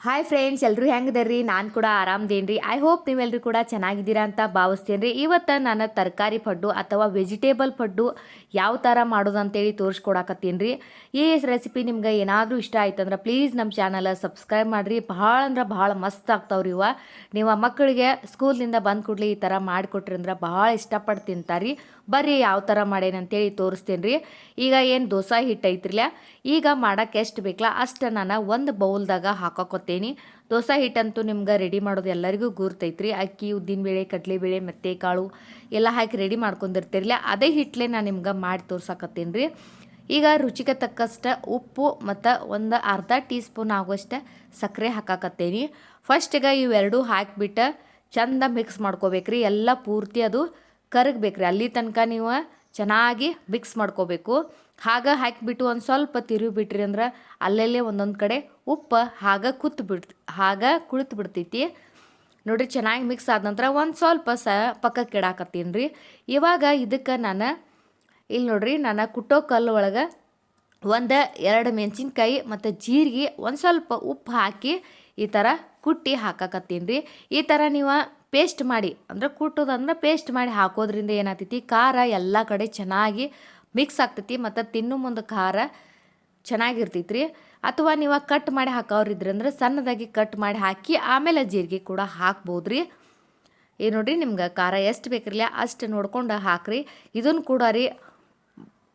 Hi friends ಎಲ್ಲರೂ ಹೆಂಗದರ್ರಿ? ನಾನು ಕೂಡ ಆರಾಮದೇನ್ರಿ. ಐ ಹೋಪ್ ನೀವೆಲ್ಲರೂ ಕೂಡ ಚೆನ್ನಾಗಿದ್ದೀರಾ ಅಂತ ಭಾವಿಸ್ತೇನೆ ರೀ ಇವತ್ತು ನಾನು ತರಕಾರಿ ಪಡ್ಡು ಅಥವಾ ವೆಜಿಟೇಬಲ್ ಪಡ್ಡು ಯಾವ ಥರ ಮಾಡೋದು ಅಂತೇಳಿ ತೋರಿಸ್ಕೊಡಕತ್ತೀನಿ ರೀ ಈ ರೆಸಿಪಿ ನಿಮ್ಗೆ ಏನಾದರೂ ಇಷ್ಟ ಆಯ್ತು ಅಂದ್ರೆ ಪ್ಲೀಸ್ ನಮ್ಮ ಚಾನಲ್ ಸಬ್ಸ್ಕ್ರೈಬ್ ಮಾಡಿರಿ. ಭಾಳ ಅಂದ್ರೆ ಭಾಳ ಮಸ್ತ್ ಆಗ್ತಾವ್ರಿ ಇವ. ನೀವು ಮಕ್ಕಳಿಗೆ ಸ್ಕೂಲಿಂದ ಬಂದು ಕೂಡಲೇ ಈ ಥರ ಮಾಡಿಕೊಟ್ರಿ ಅಂದ್ರೆ ಭಾಳ ಇಷ್ಟಪಟ್ಟು ತಿಂತಾರೆ ಬರ್ರಿ ಯಾವ ಥರ ಮಾಡೇನಿ ಅಂತೇಳಿ ತೋರಿಸ್ತೇನೆ ರೀ ಈಗ ಏನು ದೋಸೆ ಹಿಟ್ಟು ಐತ್ರಿಲ್ಲ ಈಗ ಮಾಡೋಕ್ಕೆ ಎಷ್ಟು ಬೇಕಲ್ಲ ಅಷ್ಟು ನಾನು ಒಂದು ಬೌಲ್ದಾಗ ಹಾಕೋಕೊತೇನಿ ದೋಸೆ ಹಿಟ್ಟಂತೂ ನಿಮ್ಗೆ ರೆಡಿ ಮಾಡೋದು ಎಲ್ಲರಿಗೂ ಗುರ್ತೈತ್ರಿ. ಅಕ್ಕಿ ಉದ್ದಿನಬೇಳೆ ಕಡಲೆಬೇಳೆ ಮತ್ತೆ, ಕಾಳು ಎಲ್ಲ ಹಾಕಿ ರೆಡಿ ಮಾಡ್ಕೊಂಡಿರ್ತೀರಲ್ಲ, ಅದೇ ಹಿಟ್ಲೆ ನಾನು ನಿಮ್ಗೆ ಮಾಡಿ ತೋರ್ಸಕತ್ತೀನಿ ರೀ ಈಗ ರುಚಿಗೆ ತಕ್ಕಷ್ಟು ಉಪ್ಪು ಮತ್ತು ಒಂದು ಅರ್ಧ ಟೀ ಸ್ಪೂನ್ ಆಗುವಷ್ಟು ಸಕ್ಕರೆ ಹಾಕಾಕತ್ತೇನಿ. ಫಸ್ಟಿಗೆ ಇವೆರಡೂ ಹಾಕಿಬಿಟ್ಟು ಚಂದ ಮಿಕ್ಸ್ ಮಾಡ್ಕೋಬೇಕ್ರಿ. ಎಲ್ಲ ಪೂರ್ತಿ ಅದು ಕರಗಬೇಕ್ರಿ. ಅಲ್ಲಿ ತನಕ ನೀವು ಚೆನ್ನಾಗಿ ಮಿಕ್ಸ್ ಮಾಡ್ಕೋಬೇಕು. ಹಾಗೆ ಹಾಕಿಬಿಟ್ಟು ಒಂದು ಸ್ವಲ್ಪ ತಿರುವಿ ಬಿಟ್ರಿ ಅಂದ್ರೆ ಅಲ್ಲಲ್ಲೇ ಒಂದೊಂದು ಕಡೆ ಉಪ್ಪು, ಹಾಗೆ ಕುತ್ತು ಬಿಡ್, ಹಾಗೆ ಕುಳಿತು ಬಿಡ್ತೈತಿ. ನೋಡಿರಿ ಚೆನ್ನಾಗಿ ಮಿಕ್ಸ್ ಆದ ನಂತರ ಒಂದು ಸ್ವಲ್ಪ ಸ ಪಕ್ಕಕ್ಕೆ ಇಡಾಕತ್ತೀನಿ ರೀ ಇವಾಗ ಇದಕ್ಕೆ ನಾನು ಇಲ್ಲಿ ನೋಡ್ರಿ ನಾನು ಕುಟ್ಟೋ ಕಲ್ಲು ಒಳಗೆ ಒಂದು, ಎರಡು ಮೆಣಸಿನ್ಕಾಯಿ ಮತ್ತು ಜೀರಿಗೆ ಒಂದು ಸ್ವಲ್ಪ ಉಪ್ಪು ಹಾಕಿ ಈ ಥರ ಕುಟ್ಟಿ ಹಾಕಾಕತ್ತೀನಿ ರೀ ಈ ಥರ ನೀವು ಪೇಸ್ಟ್ ಮಾಡಿ, ಅಂದ್ರೆ ಕುಟ್ಟೋದಂದ್ರೆ ಪೇಸ್ಟ್ ಮಾಡಿ ಹಾಕೋದ್ರಿಂದ ಏನಾಗ್ತೈತಿ? ಖಾರ ಎಲ್ಲ ಕಡೆ ಚೆನ್ನಾಗಿ ಮಿಕ್ಸ್ ಆಗ್ತೈತಿ ಮತ್ತು ತಿನ್ನು ಮುಂದೆ ಖಾರ ಚೆನ್ನಾಗಿರ್ತೈತಿ ರೀ ಅಥವಾ ನೀವು ಕಟ್ ಮಾಡಿ ಹಾಕೋರಿದ್ರಿ ಅಂದರೆ ಸಣ್ಣದಾಗಿ ಕಟ್ ಮಾಡಿ ಹಾಕಿ ಆಮೇಲೆ ಜೀರಿಗೆ ಕೂಡ ಹಾಕ್ಬೋದು ರೀ ಏನು ನೋಡ್ರಿ ನಿಮ್ಗೆ ಖಾರ ಎಷ್ಟು ಬೇಕಿರಲಿ ಅಷ್ಟು ನೋಡ್ಕೊಂಡು ಹಾಕ್ರಿ. ಇದನ್ನು ಕೂಡ ರೀ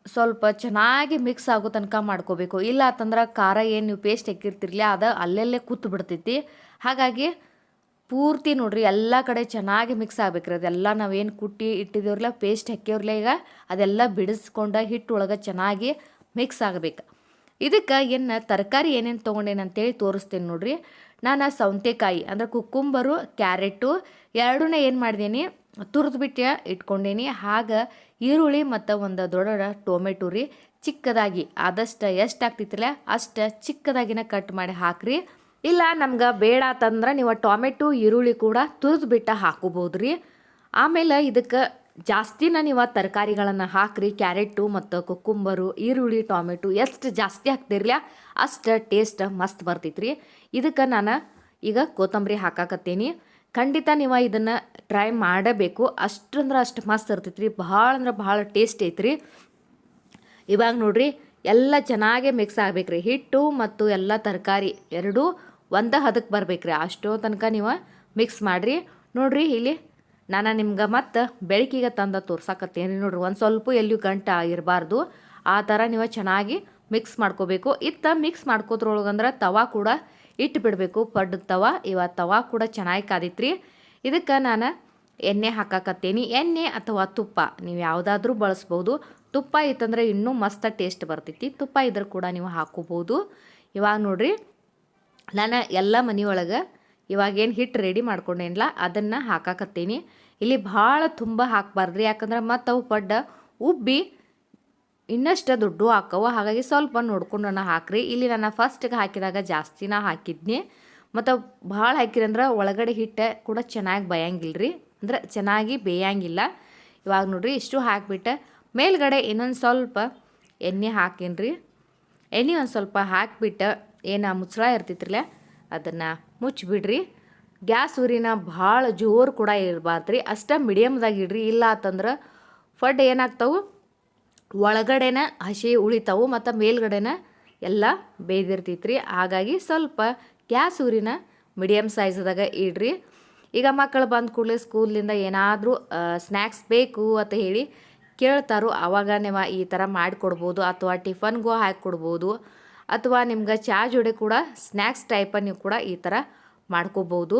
ಸ್ವಲ್ಪ ಚೆನ್ನಾಗಿ ಮಿಕ್ಸ್ ಆಗೋ ತನಕ ಮಾಡ್ಕೋಬೇಕು. ಇಲ್ಲ ಅಂತಂದ್ರೆ ಖಾರ ಏನು ನೀವು ಪೇಸ್ಟ್ ಹಾಕಿರ್ತಿರ್ಲಿಲ್ಲ ಅದು ಅಲ್ಲಲ್ಲೇ ಕೂತು ಬಿಡ್ತೈತಿ ಹಾಗಾಗಿ ಪೂರ್ತಿ ನೋಡ್ರಿ, ಎಲ್ಲ ಕಡೆ ಚೆನ್ನಾಗಿ ಮಿಕ್ಸ್ ಆಗ್ಬೇಕ್ರಿ. ಅದೆಲ್ಲ ನಾವೇನು ಕುಟ್ಟಿ ಇಟ್ಟಿದೇವ್ರಲ್ಲ ಪೇಸ್ಟ್ ಹಾಕ್ಯವ್ರಲ್ಲ ಈಗ, ಅದೆಲ್ಲ ಬಿಡಿಸ್ಕೊಂಡು ಹಿಟ್ಟು ಒಳಗೆ ಚೆನ್ನಾಗಿ ಮಿಕ್ಸ್ ಆಗಬೇಕು. ಇದಕ್ಕೆ ಏನು ತರಕಾರಿ ಏನೇನು ತೊಗೊಂಡೇನೆ ಅಂತೇಳಿ ತೋರಿಸ್ತೀನಿ ನೋಡ್ರಿ. ನಾನು ಸೌತೆಕಾಯಿ ಅಂದ್ರೆ ಕುಕ್ಕುಂಬರು, ಕ್ಯಾರೆಟು ಎರಡೂ ಏನು ಮಾಡಿದ್ದೀನಿ ತುರಿದು ಬಿಟ್ಟು ಇಟ್ಕೊಂಡೇನಿ. ಆಗ ಈರುಳ್ಳಿ ಮತ್ತು ಒಂದು ದೊಡ್ಡ ಟೊಮೆಟೊ ರೀ, ಚಿಕ್ಕದಾಗಿ. ಆದಷ್ಟು ಎಷ್ಟು ಆಗ್ತಿತ್ತಲ್ಲ, ಅಷ್ಟು ಚಿಕ್ಕದಾಗಿನ ಕಟ್ ಮಾಡಿ ಹಾಕ್ರಿ. ಇಲ್ಲ, ನಮ್ಗೆ ಬೇಡ ಅಂತಂದ್ರೆ ನೀವು ಟೊಮೆಟೊ, ಈರುಳ್ಳಿ ಕೂಡ ತುರಿದು ಬಿಟ್ಟು ಹಾಕೋಬೋದು ರೀ ಆಮೇಲೆ ಇದಕ್ಕೆ ಜಾಸ್ತಿನ ನೀವು ತರಕಾರಿಗಳನ್ನು ಹಾಕ್ರಿ ಕ್ಯಾರೆಟು ಮತ್ತು ಕುಕ್ಕುಂಬರು, ಈರುಳ್ಳಿ, ಟೊಮೆಟೊ ಎಷ್ಟು ಜಾಸ್ತಿ ಹಾಕ್ತಿರ್ಲ ಅಷ್ಟು ಟೇಸ್ಟ್ ಮಸ್ತ್ ಬರ್ತೈತ್ರಿ. ಇದಕ್ಕೆ ನಾನು ಈಗ ಕೊತ್ತಂಬರಿ ಹಾಕಾಕತ್ತೀನಿ. ಖಂಡಿತ ನೀವು ಇದನ್ನು ಟ್ರೈ ಮಾಡಬೇಕು. ಅಷ್ಟಂದ್ರೆ ಅಷ್ಟು ಮಸ್ತ್ ಇರ್ತೈತ್ರಿ, ಭಾಳ ಅಂದ್ರೆ ಭಾಳ ಟೇಸ್ಟ್ ಐತ್ರಿ. ಇವಾಗ ನೋಡ್ರಿ, ಎಲ್ಲ ಚೆನ್ನಾಗಿ ಮಿಕ್ಸ್ ಆಗ್ಬೇಕ್ರಿ. ಹಿಟ್ಟು ಮತ್ತು ಎಲ್ಲ ತರಕಾರಿ ಎರಡೂ ಒಂದ ಹದಕ್ಕೆ ಬರ್ಬೇಕ್ರಿ. ಅಷ್ಟೋ ತನಕ ನೀವು ಮಿಕ್ಸ್ ಮಾಡಿರಿ. ನೋಡ್ರಿ ಇಲ್ಲಿ ನಾನು ನಿಮ್ಗೆ ಮತ್ತೆ ಬೆಳಕಿಗೆ ತಂದ ತೋರ್ಸಾಕತ್ತೀನಿ ನೋಡ್ರಿ. ಒಂದು ಸ್ವಲ್ಪ ಎಲ್ಲಿಯೂ ಗಂಟ ಇರಬಾರ್ದು ಆ ಥರ ನೀವು ಚೆನ್ನಾಗಿ ಮಿಕ್ಸ್ ಮಾಡ್ಕೋಬೇಕು. ಇತ್ತ ಮಿಕ್ಸ್ ಮಾಡ್ಕೋದ್ರೊಳಗಂದ್ರೆ ತವಾ ಕೂಡ ಇಟ್ಟು ಬಿಡಬೇಕು ಪಡ್ಡ ತವ ಇವಾಗ ತವಾ ಕೂಡ ಚೆನ್ನಾಗಿ ಕಾದಿತ್ರಿ. ಇದಕ್ಕೆ ನಾನು ಎಣ್ಣೆ ಹಾಕಾಕತ್ತೀನಿ. ಎಣ್ಣೆ ಅಥವಾ ತುಪ್ಪ ನೀವು ಯಾವುದಾದ್ರೂ ಬಳಸ್ಬೋದು. ತುಪ್ಪ ಇತ್ತಂದ್ರೆ ಇನ್ನೂ ಮಸ್ತ್ ಟೇಸ್ಟ್ ಬರ್ತೈತಿ. ತುಪ್ಪ ಇದ್ರೆ ಕೂಡ ನೀವು ಹಾಕೋಬೋದು. ಇವಾಗ ನೋಡ್ರಿ ನಾನು ಎಲ್ಲ ಮನೆಯೊಳಗೆ ಇವಾಗ ಏನು ಹಿಟ್ಟು ರೆಡಿ ಮಾಡ್ಕೊಂಡೇನಲ್ಲ ಅದನ್ನು ಹಾಕಾಕತ್ತೀನಿ. ಇಲ್ಲಿ ಭಾಳ ತುಂಬ ಹಾಕಬಾರ್ದ್ರಿ, ಯಾಕಂದ್ರೆ ಮತ್ತು ಅವು ಪಡ್ಡ ಉಬ್ಬಿ ಇನ್ನಷ್ಟು ದುಡ್ಡು ಹಾಕವು, ಹಾಗಾಗಿ ಸ್ವಲ್ಪ ನೋಡ್ಕೊಂಡು ನಾನು ಹಾಕ್ರಿ. ಇಲ್ಲಿ ನಾನು ಫಸ್ಟ್ಗೆ ಹಾಕಿದಾಗ ಜಾಸ್ತಿನ ಹಾಕಿದ್ನಿ. ಮತ್ತು ಭಾಳ ಹಾಕಿರಂದ್ರೆ ಒಳಗಡೆ ಹಿಟ್ಟು ಕೂಡ ಚೆನ್ನಾಗಿ ಬೇಯಂಗಿಲ್ಲ ರೀ ಅಂದ್ರೆ ಚೆನ್ನಾಗಿ ಬೇಯಂಗಿಲ್ಲ. ಇವಾಗ ನೋಡ್ರಿ ಇಷ್ಟು ಹಾಕಿಬಿಟ್ಟು ಮೇಲ್ಗಡೆ ಇನ್ನೊಂದು ಸ್ವಲ್ಪ ಎಣ್ಣೆ ಹಾಕೀನಿ ರೀ ಎಣ್ಣೆ ಒಂದು ಸ್ವಲ್ಪ ಹಾಕಿಬಿಟ್ಟು ಏನು ಮುಚ್ಚಳ ಇರ್ತಿತ್ರಿಲ್ಲ ಅದನ್ನು ಮುಚ್ಚಿಬಿಡ್ರಿ ಗ್ಯಾಸ್ ಉರಿನ ಭಾಳ ಜೋರು ಕೂಡ ಇರಬಾರ್ದು ರೀ ಅಷ್ಟೇ ಮೀಡಿಯಮ್ದಾಗ ಇಡ್ರಿ. ಇಲ್ಲ ಅಂತಂದ್ರೆ ಫಡ್ ಏನಾಗ್ತಾವೆ? ಒಳಗಡೆನ ಹಸಿ ಉಳಿತಾವು ಮತ್ತು ಮೇಲ್ಗಡೆನ ಎಲ್ಲ ಬೇಯ್ದಿರ್ತೈತ್ರಿ ಹಾಗಾಗಿ ಸ್ವಲ್ಪ ಗ್ಯಾಸ್ ಉರಿನ ಮೀಡಿಯಮ್ ಸೈಜ್ದಾಗ ಇಡ್ರಿ. ಈಗ ಮಕ್ಕಳು ಬಂದ ಕೂಡಲೇ ಸ್ಕೂಲಿಂದ ಏನಾದರೂ ಸ್ನ್ಯಾಕ್ಸ್ ಬೇಕು ಅಂತ ಹೇಳಿ ಕೇಳ್ತಾರೋ. ಆವಾಗ ನೀವು ಈ ಥರ ಮಾಡಿಕೊಡ್ಬೋದು ಅಥವಾ ಟಿಫನ್ಗೂ ಹಾಕಿಕೊಡ್ಬೋದು. ಅಥವಾ ನಿಮ್ಗೆ ಚಾ ಜೋಡಿ ಕೂಡ ಸ್ನ್ಯಾಕ್ಸ್ ಟೈಪ ನೀವು ಕೂಡ ಈ ಥರ ಮಾಡ್ಕೋಬೋದು.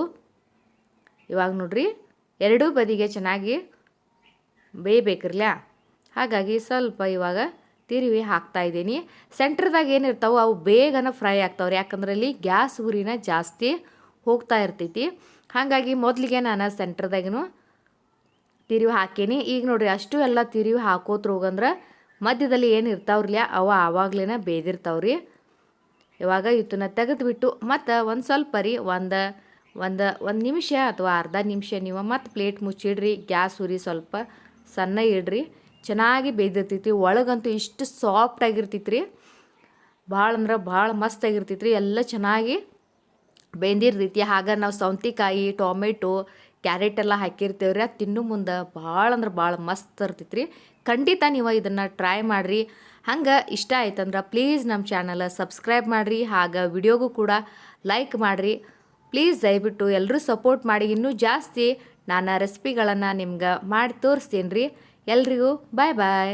ಇವಾಗ ನೋಡ್ರಿ, ಎರಡೂ ಬದಿಗೆ ಚೆನ್ನಾಗಿ ಬೇಯಬೇಕಿರ್ಲ? ಹಾಗಾಗಿ ಸ್ವಲ್ಪ ಇವಾಗ ತಿರುವಿ ಹಾಕ್ತಾಯಿದ್ದೀನಿ ಸೆಂಟ್ರದಾಗ ಏನಿರ್ತಾವೆ ಅವು ಬೇಗನ ಫ್ರೈ ಆಗ್ತಾವ್ರಿ. ಯಾಕಂದ್ರೆ ಅಲ್ಲಿ ಗ್ಯಾಸ್ ಉರಿನ ಜಾಸ್ತಿ ಹೋಗ್ತಾ ಇರ್ತೈತಿ. ಹಾಗಾಗಿ ಮೊದಲಿಗೆ ನಾನು ಸೆಂಟ್ರದಾಗೂ ತಿರುವಿ ಹಾಕೀನಿ. ಈಗ ನೋಡ್ರಿ, ಅಷ್ಟು ಎಲ್ಲ ತಿರುವಿ ಹಾಕೋತ್ರ ಹೋಗಂದ್ರೆ ಮಧ್ಯದಲ್ಲಿ ಏನು ಇರ್ತಾವ್ರಲ್ಲ ಅವ ಆವಾಗ್ಲೇ ಬೇಯ್ದಿರ್ತಾವ್ರಿ ಇವಾಗ ಇವತ್ತನ್ನ ತೆಗೆದುಬಿಟ್ಟು ಮತ್ತು ಒಂದು ಸ್ವಲ್ಪ ರೀ ಒಂದು ಒಂದು ಒಂದು ನಿಮಿಷ ಅಥವಾ ಅರ್ಧ ನಿಮಿಷ ನೀವು ಮತ್ತು ಪ್ಲೇಟ್ ಮುಚ್ಚಿಡ್ರಿ, ಗ್ಯಾಸ್ ಉರಿ ಸ್ವಲ್ಪ ಸಣ್ಣ ಇಡ್ರಿ. ಚೆನ್ನಾಗಿ ಬೇಯ್ದಿರ್ತೈತಿ, ಒಳಗಂತೂ ಇಷ್ಟು ಸಾಫ್ಟ್ ಆಗಿರ್ತೈತಿ ರೀ ಭಾಳ ಅಂದ್ರೆ ಭಾಳ ಮಸ್ತ್ ಆಗಿರ್ತೈತಿ ರೀ ಎಲ್ಲ ಚೆನ್ನಾಗಿ ಬೆಂದಿರ್ತೈತಿ ರೀತಿ ಹಾಗ ನಾವು ಸೌಂತಿಕಾಯಿ, ಟೊಮೆಟೊ, ಕ್ಯಾರೆಟ್ ಎಲ್ಲ ಹಾಕಿರ್ತೇವೆ ರೀ ಅದು ತಿನ್ನು ಮುಂದೆ ಭಾಳ ಅಂದ್ರೆ ಭಾಳ ಮಸ್ತ್ ಇರ್ತೈತಿ ರೀ ಖಂಡಿತ ನೀವು ಇದನ್ನು ಟ್ರೈ ಮಾಡಿರಿ. ಹಂಗೆ ಇಷ್ಟ ಆಯ್ತಂದ್ರೆ ಪ್ಲೀಸ್ ನಮ್ಮ ಚಾನಲ ಸಬ್ಸ್ಕ್ರೈಬ್ ಮಾಡಿರಿ, ಹಾಗೆ ವಿಡಿಯೋಗೂ ಕೂಡ ಲೈಕ್ ಮಾಡಿರಿ. ಪ್ಲೀಸ್ ದಯವಿಟ್ಟು ಎಲ್ಲರೂ ಸಪೋರ್ಟ್ ಮಾಡಿ, ಇನ್ನೂ ಜಾಸ್ತಿ ನಾನು ರೆಸಿಪಿಗಳನ್ನು ನಿಮ್ಗೆ ಮಾಡಿ ತೋರಿಸ್ತೀನಿ ರೀ ಎಲ್ರಿಗೂ ಬಾಯ್ ಬಾಯ್